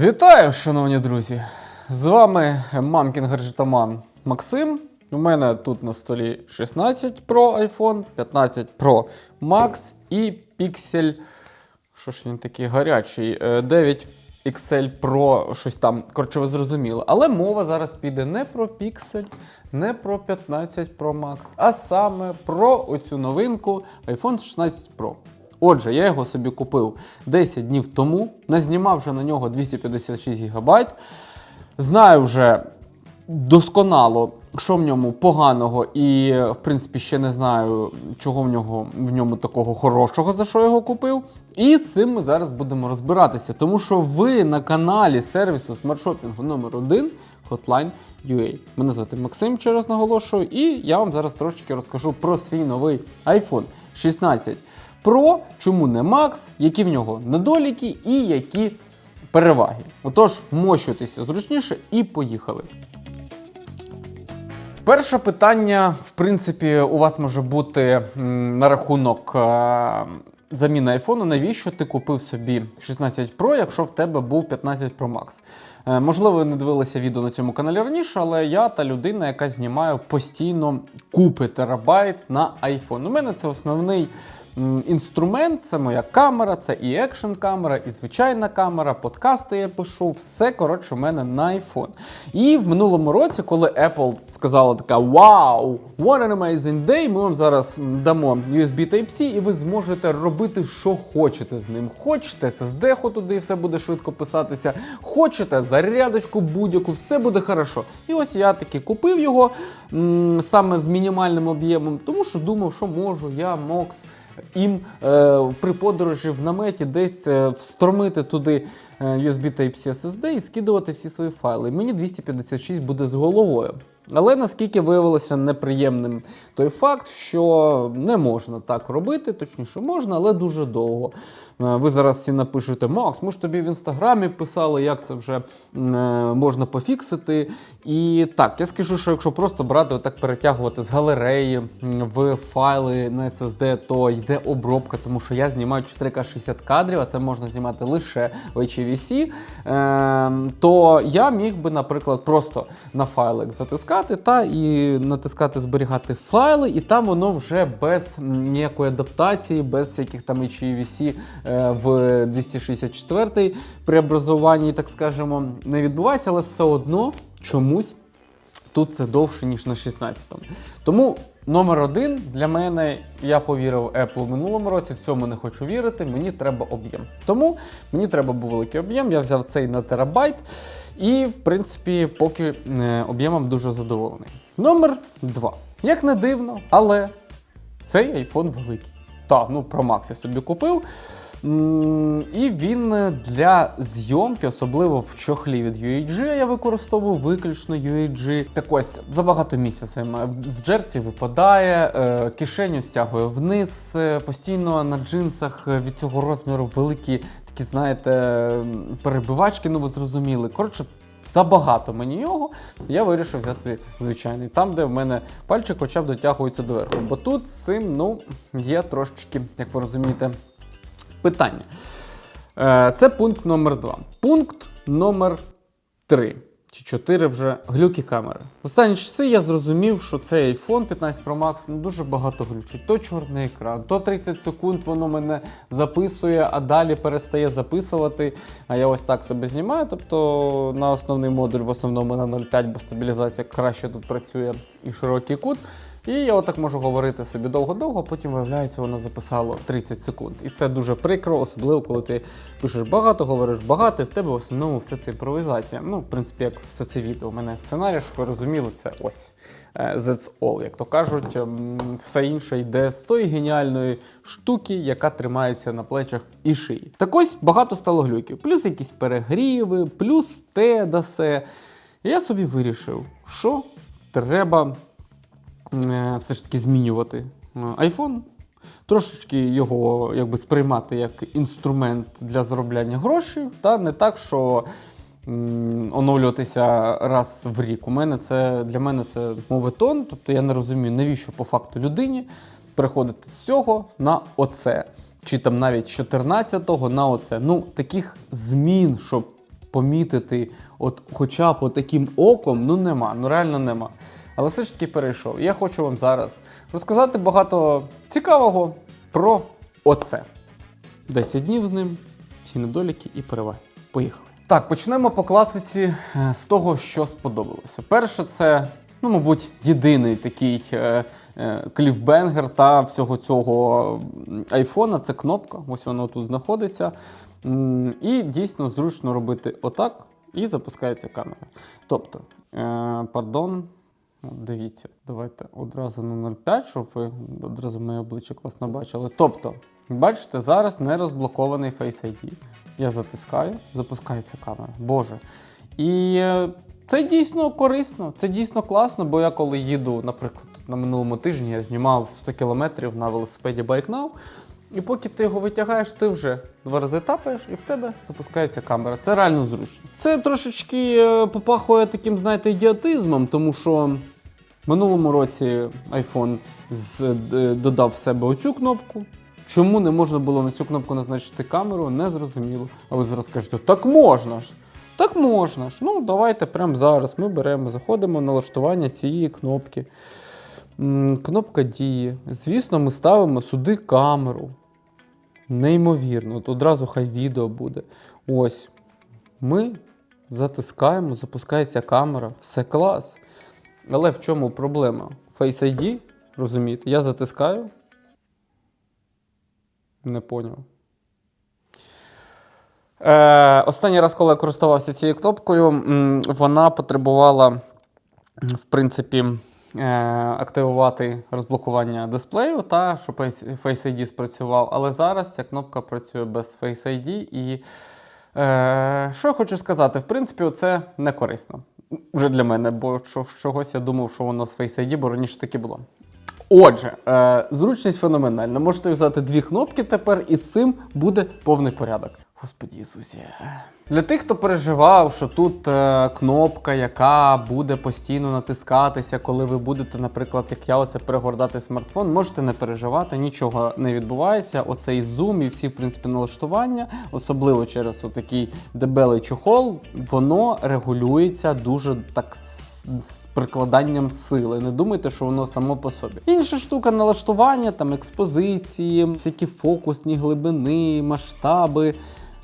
Вітаю, шановні друзі! З вами мамкін гаджетоман Максим. У мене тут на столі 16 Pro iPhone, 15 Pro Max і Pixel. Що ж він такий гарячий? е, 9 XL Pro, щось там. Коротше, ви зрозуміли. Але мова зараз піде не про Pixel, не про 15 Pro Max, а саме про оцю новинку iPhone 16 Pro. Отже, я його собі купив 10 днів тому, назнімав вже на нього 256 ГБ. Знаю вже досконало, що в ньому поганого, і в принципі ще не знаю, чого в нього в ньому такого хорошого, за що його купив. І з цим ми зараз будемо розбиратися, тому що ви на каналі сервісу смартшопінгу номер 1 Hotline UA. Мене звати Максим, ще раз наголошую, і я вам зараз трошечки розкажу про свій новий iPhone 16 Pro, чому не Max, які в нього недоліки і які переваги. Отож, мощуйтеся зручніше і поїхали. Перше питання, в принципі, у вас може бути на рахунок е, заміни айфону. Навіщо ти купив собі 16 Pro, якщо в тебе був 15 Pro Max? Е, можливо, ви не дивилися відео на цьому каналі раніше, але я та людина, яка знімає постійно купи терабайт на iPhone. У мене це основний інструмент, це моя камера, це і екшн камера, і звичайна камера, подкасти я пишу, все коротше у мене на iPhone. І в минулому році, коли Apple сказала така Вау, what an amazing day, ми вам зараз дамо USB Type-C, і ви зможете робити, що хочете з ним. Хочете SSD туди, і все буде швидко писатися. Хочете зарядочку будь-яку, все буде хорошо. І ось я таки купив його м, саме з мінімальним об'ємом, тому що думав, що можу, я Мокс їм е, при подорожі в наметі десь е, встромити туди е, USB Type-C SSD і скидувати всі свої файли. Мені 256 буде з головою. Але наскільки виявилося неприємним той факт, що не можна так робити, точніше можна, але дуже довго. Е, Ви зараз всі напишете, Макс, ми ж тобі в інстаграмі писали, як це вже е, можна пофіксити. І так, я скажу, що якщо просто брати, отак перетягувати з галереї в файли на SSD, то йде обробка, тому що я знімаю 4К 60 кадрів, а це можна знімати лише в HEVC, е, то я міг би, наприклад, просто на файлик затискати та і натискати зберігати файли, і там воно вже без ніякої адаптації, без всяких там HEVC е, в 264 преобразуванні, так скажемо, не відбувається, але все одно чомусь тут це довше, ніж на 16-му. Тому номер один для мене, я повірив Apple в минулому році, в цьому не хочу вірити, мені треба об'єм. Тому мені треба був великий об'єм, я взяв цей на терабайт. І, в принципі, поки е, об'ємом дуже задоволений. Номер два. Як не дивно, але цей iPhone великий. Так, ну Pro Max я собі купив. І він е, для зйомки, особливо в чохлі від UHG, я використовую виключно UHG. Так ось забагато місця займає. З джерсі випадає, е, кишеню стягує вниз. е, Постійно на джинсах від цього розміру великі такі, знаєте, перебивачки, ну ви зрозуміли. Коротше, Забагато мені його, я вирішив взяти звичайний, там, де в мене пальчик хоча б дотягується до верху. Бо тут цим ну, є трошечки, як ви розумієте, питання. Е, Це пункт номер 2. Пункт номер 3 чи 4 вже глюки камери. В останні часи я зрозумів, що цей iPhone 15 Pro Max ну, дуже багато глючить. То чорний екран, то 30 секунд воно мене записує, а далі перестає записувати. А я ось так себе знімаю. Тобто на основний модуль в основному на 0,5, бо стабілізація краще тут працює і широкий кут. І я отак можу говорити собі довго-довго, потім виявляється, воно записало 30 секунд. І це дуже прикро, особливо коли ти пишеш багато, говориш багато, і в тебе в основному все це імпровізація. Ну, в принципі, як все це відео. У мене сценарій, щоб ви розуміли, це ось е, that's all, як то кажуть. Ем, Все інше йде з тої геніальної штуки, яка тримається на плечах і шиї. Так ось багато стало глюків. Плюс якісь перегріви, плюс те да се. Я собі вирішив, що треба все ж таки змінювати е, iPhone, трошечки його якби сприймати як інструмент для заробляння грошей, та не так, що оновлюватися раз в рік. У мене це для мене це моветон, тобто я не розумію, навіщо по факту людині переходити з цього на оце. Чи там навіть з 14-го на оце. Ну, таких змін, щоб помітити, от хоча б таким оком, ну нема, ну реально нема. Але все ж таки перейшов. Я хочу вам зараз розказати багато цікавого про оце. 10 днів з ним, всі недоліки і переваги. Поїхали. Так, почнемо по класиці е, з того, що сподобалося. Перше, це, ну, мабуть, єдиний такий е, е, кліфбенгер та всього цього айфона це кнопка. Ось вона тут знаходиться. І дійсно зручно робити отак, і запускається камера. Тобто, е, пардон, Дивіться, давайте одразу на 0,5, щоб ви одразу моє обличчя класно бачили. Тобто, бачите, зараз не розблокований Face ID. Я затискаю, запускається камера. Боже. І е, це дійсно корисно, це дійсно класно, бо я коли їду, наприклад, на минулому тижні я знімав 100 кілометрів на велосипеді Bike і поки ти його витягаєш, ти вже два рази тапаєш, і в тебе запускається камера. Це реально зручно. Це трошечки е, попахує таким, знаєте, ідіотизмом, тому що минулому році iPhone з, додав в себе оцю кнопку. Чому не можна було на цю кнопку назначити камеру, не зрозуміло. А ви зараз кажете, так можна ж. Так можна ж. Ну, давайте прямо зараз ми беремо, заходимо в налаштування цієї кнопки. Кнопка діє. Звісно, ми ставимо сюди камеру. Неймовірно, от одразу хай відео буде. Ось. Ми затискаємо, запускається камера, все клас. Але в чому проблема? Face ID, розумієте, я затискаю. Не поняв. Е, останній раз, коли я користувався цією кнопкою, вона потребувала, в принципі, активувати розблокування дисплею та щоб Face ID спрацював. Але зараз ця кнопка працює без Face ID. І е, що я хочу сказати, в принципі, це не корисно. Вже для мене, бо чогось я думав, що воно з Face ID, бо раніше таке було. Отже, е, зручність феноменальна. Можете взяти дві кнопки тепер, і з цим буде повний порядок. Господі Ісусі. Для тих, хто переживав, що тут е, кнопка, яка буде постійно натискатися, коли ви будете, наприклад, як я оце перегортати смартфон, можете не переживати, нічого не відбувається. Оцей зум і всі, в принципі, налаштування, особливо через отакий дебелий чохол, воно регулюється дуже так з прикладанням сили. Не думайте, що воно само по собі. Інша штука налаштування, там експозиції, всякі фокусні глибини, масштаби.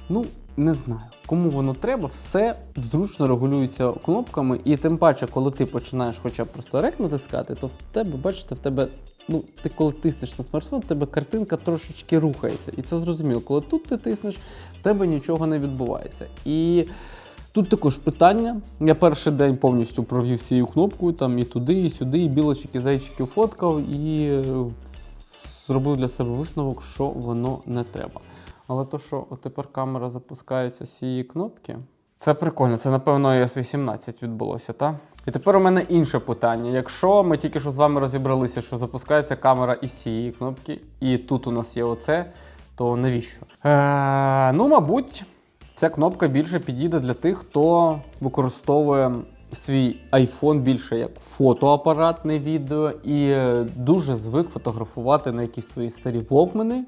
Ну, не знаю. Кому воно треба, все зручно регулюється кнопками, і тим паче, коли ти починаєш хоча б просто рек натискати, то в тебе, бачите, в тебе. Ну, ти коли тиснеш на смартфон, в тебе картинка трошечки рухається. І це зрозуміло. Коли тут ти тиснеш, в тебе нічого не відбувається. І Тут також питання. Я перший день повністю провів цією кнопкою, там і туди, і сюди, і білочки, зайчики фоткав, і е, зробив для себе висновок, що воно не треба. Але то, що от тепер камера запускається з цієї кнопки, це прикольно. Це, напевно, iOS 18 відбулося, так? І тепер у мене інше питання. Якщо ми тільки що з вами розібралися, що запускається камера із цієї кнопки, і тут у нас є оце, то навіщо? Е, ну, мабуть. Ця кнопка більше підійде для тих, хто використовує свій iPhone більше як фотоапарат, не відео, і е, дуже звик фотографувати на якісь свої старі влогмени,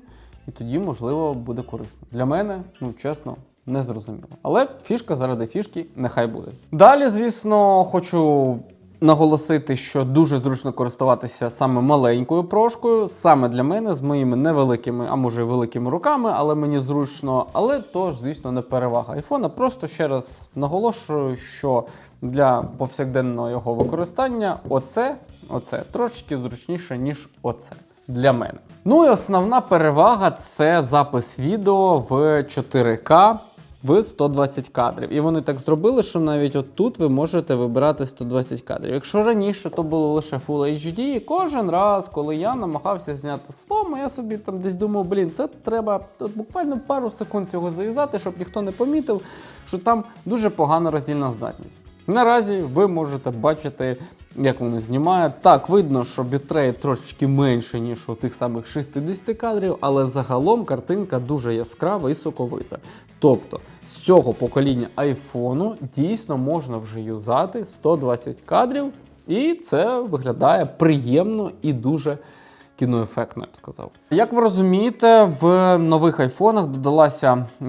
і тоді, можливо, буде корисно. Для мене, ну чесно, не зрозуміло. Але фішка заради фішки нехай буде. Далі, звісно, хочу наголосити, що дуже зручно користуватися саме маленькою прошкою, саме для мене з моїми невеликими, а може великими руками, але мені зручно. Але то ж, звісно, не перевага айфона. Просто ще раз наголошую, що для повсякденного його використання оце, оце трошечки зручніше, ніж оце. Для мене. Ну і основна перевага це запис відео в 4К в 120 кадрів. І вони так зробили, що навіть отут ви можете вибирати 120 кадрів. Якщо раніше то було лише Full HD, і кожен раз, коли я намагався зняти слово, я собі там десь думав, блін, це треба от буквально пару секунд цього зав'язати, щоб ніхто не помітив, що там дуже погана роздільна здатність. Наразі ви можете бачити, як воно знімає. Так, видно, що бітрейт трошечки менше, ніж у тих самих 60 кадрів, але загалом картинка дуже яскрава і соковита. Тобто з цього покоління айфону дійсно можна вже юзати 120 кадрів, і це виглядає приємно і дуже кіноефектно, я б сказав. Як ви розумієте, в нових айфонах додалася е,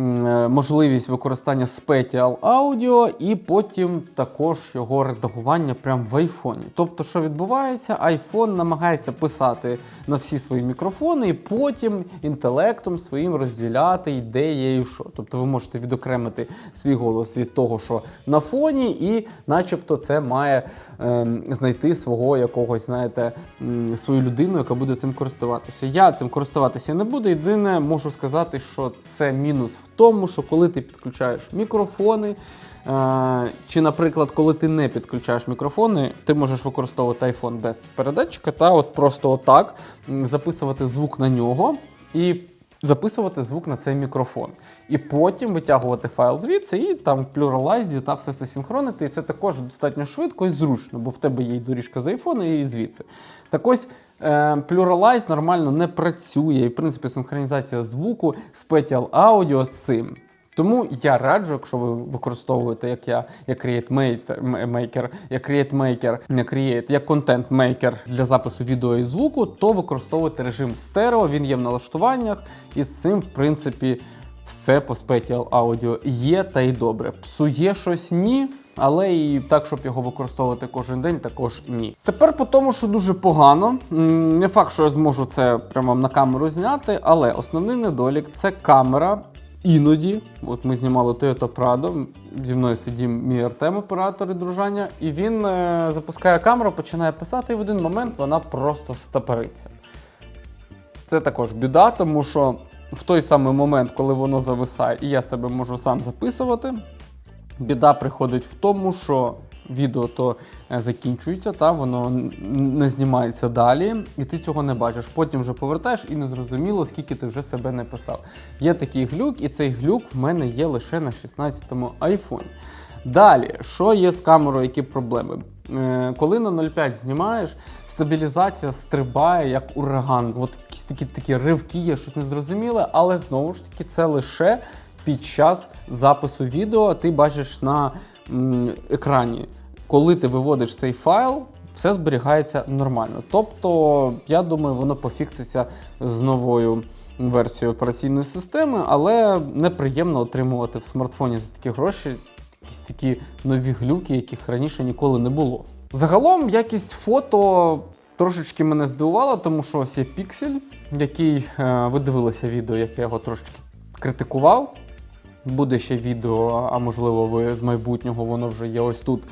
можливість використання Spatial Audio і потім також його редагування прямо в айфоні. Тобто, що відбувається, iPhone намагається писати на всі свої мікрофони і потім інтелектом своїм розділяти, і що. Тобто ви можете відокремити свій голос від того, що на фоні, і начебто це має знайти свого якогось, знаєте, свою людину, яка буде цим користуватися. Я цим користуватися не буду. Єдине, можу сказати, що це мінус в тому, що коли ти підключаєш мікрофони. е, Чи, наприклад, коли ти не підключаєш мікрофони, ти можеш використовувати iPhone без передатчика та от просто отак записувати звук на нього і записувати звук на цей мікрофон. І потім витягувати файл звідси і там в плюралайзі та все це синхронити. І це також достатньо швидко і зручно, бо в тебе є і доріжка з айфона, і звідси. Так ось. е, Pluralize нормально не працює, і в принципі синхронізація звуку Spatial Audio з цим. Тому я раджу, якщо ви використовуєте, як я, як Create Maker, Maker, як Create Maker, не Create, як Maker для запису відео і звуку, то використовуйте режим стерео, він є в налаштуваннях, і з цим, в принципі, все по Spatial Audio є та й добре. Псує щось ні. Але і так, щоб його використовувати кожен день, також ні. Тепер по тому, що дуже погано. Не факт, що я зможу це прямо на камеру зняти, але основний недолік це камера. Іноді, от ми знімали Toyota Prado, зі мною сидів мій Артем, оператор і дружання, і він е, запускає камеру, починає писати, і в один момент вона просто стопориться. Це також біда, тому що в той самий момент, коли воно зависає, і я себе можу сам записувати, біда приходить в тому, що відео то е, закінчується, та воно не знімається далі, і ти цього не бачиш. Потім вже повертаєш і не зрозуміло, скільки ти вже себе не писав. Є такий глюк, і цей глюк в мене є лише на 16-му айфоні. Далі, що є з камерою, які проблеми? Е, коли на 0,5 знімаєш, стабілізація стрибає як ураган. От якісь такі такі ривки, є щось незрозуміле, але знову ж таки це лише під час запису відео ти бачиш на екрані. Коли ти виводиш цей файл, все зберігається нормально. Тобто, я думаю, воно пофікситься з новою версією операційної системи, але неприємно отримувати в смартфоні за такі гроші якісь такі нові глюки, яких раніше ніколи не було. Загалом якість фото трошечки мене здивувала, тому що ось є піксель, який е, ви дивилися відео, як я його трошечки критикував. Буде ще відео, а можливо, ви з майбутнього воно вже є ось тут.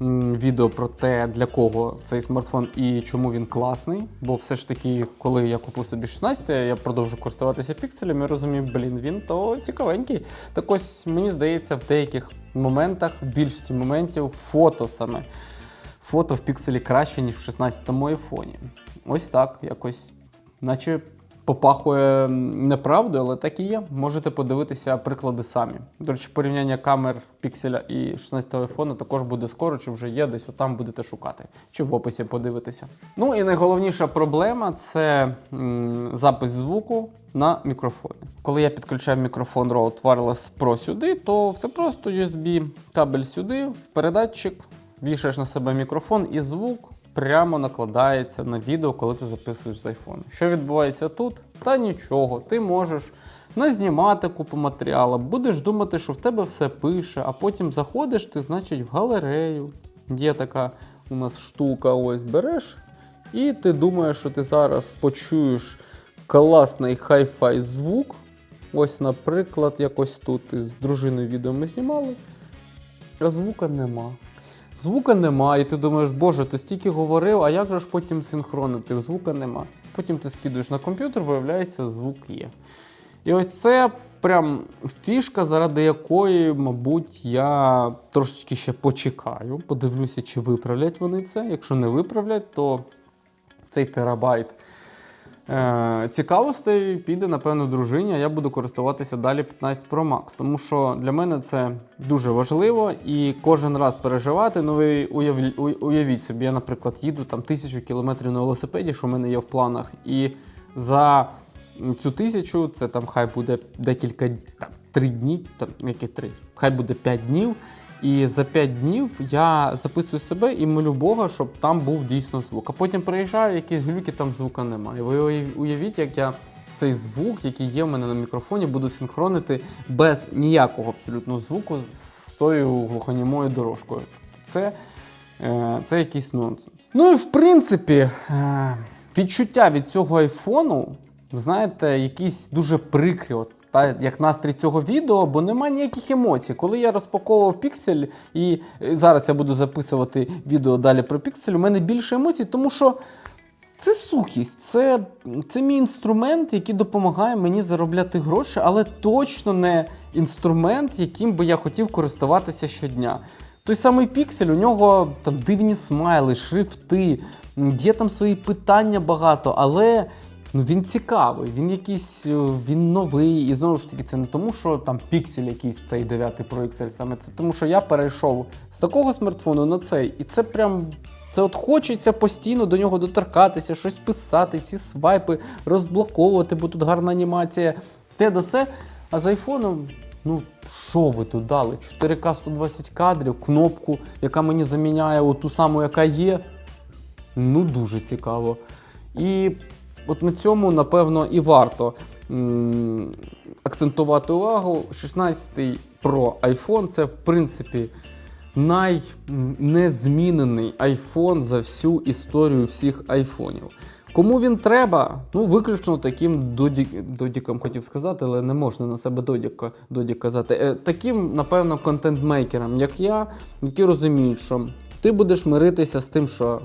Відео про те, для кого цей смартфон і чому він класний. Бо все ж таки, коли я купив собі 16, я продовжу користуватися пікселем і розумів, блін, він то цікавенький. Так ось мені здається, в деяких моментах, в більшості моментів, фото саме. Фото в пікселі краще, ніж в 16-му айфоні. Ось так, якось, наче попахує неправдою, але так і є. Можете подивитися приклади самі. До речі, порівняння камер пікселя і 16-го айфону також буде скоро, чи вже є, десь отам будете шукати, чи в описі подивитися. Ну і найголовніша проблема це м, запис звуку на мікрофоні. Коли я підключаю мікрофон Rode Wireless Pro сюди, то все просто USB кабель сюди, в передатчик, вішаєш на себе мікрофон і звук прямо накладається на відео, коли ти записуєш з iPhone. Що відбувається тут? Та нічого, ти можеш назнімати купу матеріалу, будеш думати, що в тебе все пише, а потім заходиш, ти, значить, в галерею. Є така у нас штука, ось береш, і ти думаєш, що ти зараз почуєш класний хай-фай звук. Ось, наприклад, якось тут з дружиною відео ми знімали, а звука нема. Звука нема, і ти думаєш, боже, ти стільки говорив, а як же ж потім синхронити? Звука нема. Потім ти скидуєш на комп'ютер, виявляється, звук є. І ось це прям фішка, заради якої, мабуть, я трошечки ще почекаю, подивлюся, чи виправлять вони це. Якщо не виправлять, то цей терабайт цікавостей піде, напевно, дружині, а я буду користуватися далі 15 Pro Max. Тому що для мене це дуже важливо і кожен раз переживати. Ну, ви уявіть собі, я, наприклад, їду там тисячу кілометрів на велосипеді, що в мене є в планах. І за цю тисячу, це там хай буде декілька там, три дні, там які три, хай буде п'ять днів. І за 5 днів я записую себе і молю Бога, щоб там був дійсно звук. А потім приїжджаю, якісь глюки, там звука немає. Ви уявіть, як я цей звук, який є в мене на мікрофоні, буду синхронити без ніякого абсолютно звуку з тою глухонімою дорожкою. Це, е, це якийсь нонсенс. Ну і в принципі, е, відчуття від цього айфону, знаєте, якісь дуже прикрі. Та, як настрій цього відео, бо немає ніяких емоцій. Коли я розпаковував піксель, і е, зараз я буду записувати відео далі про піксель, у мене більше емоцій, тому що це сухість, це, це мій інструмент, який допомагає мені заробляти гроші, але точно не інструмент, яким би я хотів користуватися щодня. Той самий піксель, у нього там дивні смайли, шрифти, є там свої питання багато, але ну, він цікавий, він якийсь е, він новий. І знову ж таки, це не тому, що там піксель якийсь цей 9 Pro XL, саме це тому, що я перейшов з такого смартфону на цей, і це прям. Це от хочеться постійно до нього доторкатися, щось писати, ці свайпи розблоковувати, бо тут гарна анімація. Те да се. А з айфоном, ну що ви тут дали? 4К 120 кадрів, кнопку, яка мені заміняє ту саму, яка є. Ну, дуже цікаво. І от на цьому, напевно, і варто акцентувати увагу. 16 Pro iPhone це, в принципі, найнезмінений iPhone за всю історію всіх айфонів. Кому він треба, ну виключно таким доді, додікам хотів сказати, але не можна на себе додіка, додік казати. Е, таким, напевно, контент-мейкерам, як я, які розуміють, що ти будеш миритися з тим, що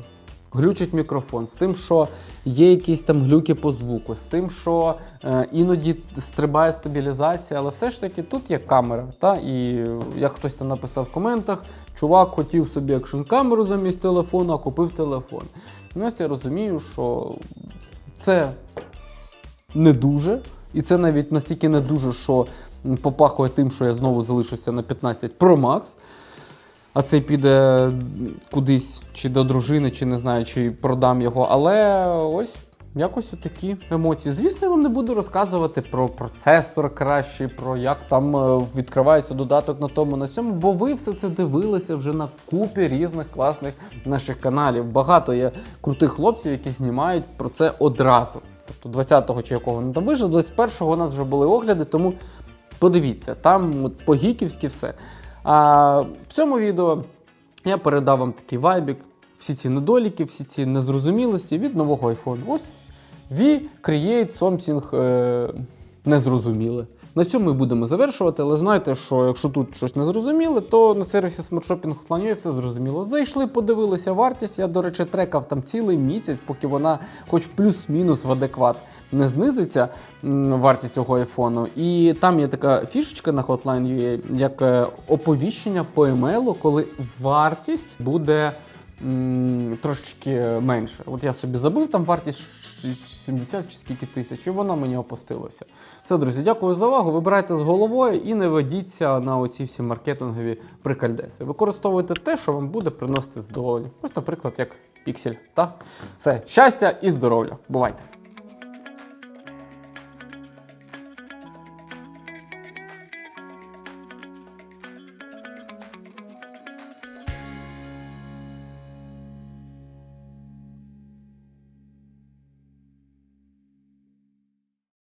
глючить мікрофон, з тим, що є якісь там глюки по звуку, з тим, що е, іноді стрибає стабілізація, але все ж таки тут є камера. Та? І як хтось там написав в коментах, чувак хотів собі екшн камеру замість телефону, а купив телефон. Ну, ось я розумію, що це не дуже. І це навіть настільки не дуже, що попахує тим, що я знову залишуся на 15 Pro Max. А цей піде кудись чи до дружини, чи не знаю, чи продам його. Але ось якось такі емоції. Звісно, я вам не буду розказувати про процесор кращий, про як там е, відкривається додаток на тому, на цьому, бо ви все це дивилися вже на купі різних класних наших каналів. Багато є крутих хлопців, які знімають про це одразу. Тобто 20-го чи якого воно там вийшло, 21-го у нас вже були огляди, тому подивіться, там по-гіківськи все. А в цьому відео я передав вам такий вайбік, всі ці недоліки, всі ці незрозумілості від нового iPhone. Ось V create something е, незрозуміле. На цьому ми будемо завершувати, але знайте, що якщо тут щось незрозуміле, то на сервісі Shopping Hotline все зрозуміло. Зайшли, подивилися вартість. Я, до речі, трекав там цілий місяць, поки вона хоч плюс-мінус в адекват не знизиться вартість цього айфону. І там є така фішечка на Hotline.ua, як е, оповіщення по емейлу, коли вартість буде трошечки менше. От я собі забив там вартість 70 чи скільки тисяч, і воно мені опустилося. Все, друзі, дякую за увагу. Вибирайте з головою і не ведіться на оці всі маркетингові прикальдеси. Використовуйте те, що вам буде приносити задоволення. Ось, наприклад, як піксель. Та все, щастя і здоров'я. Бувайте!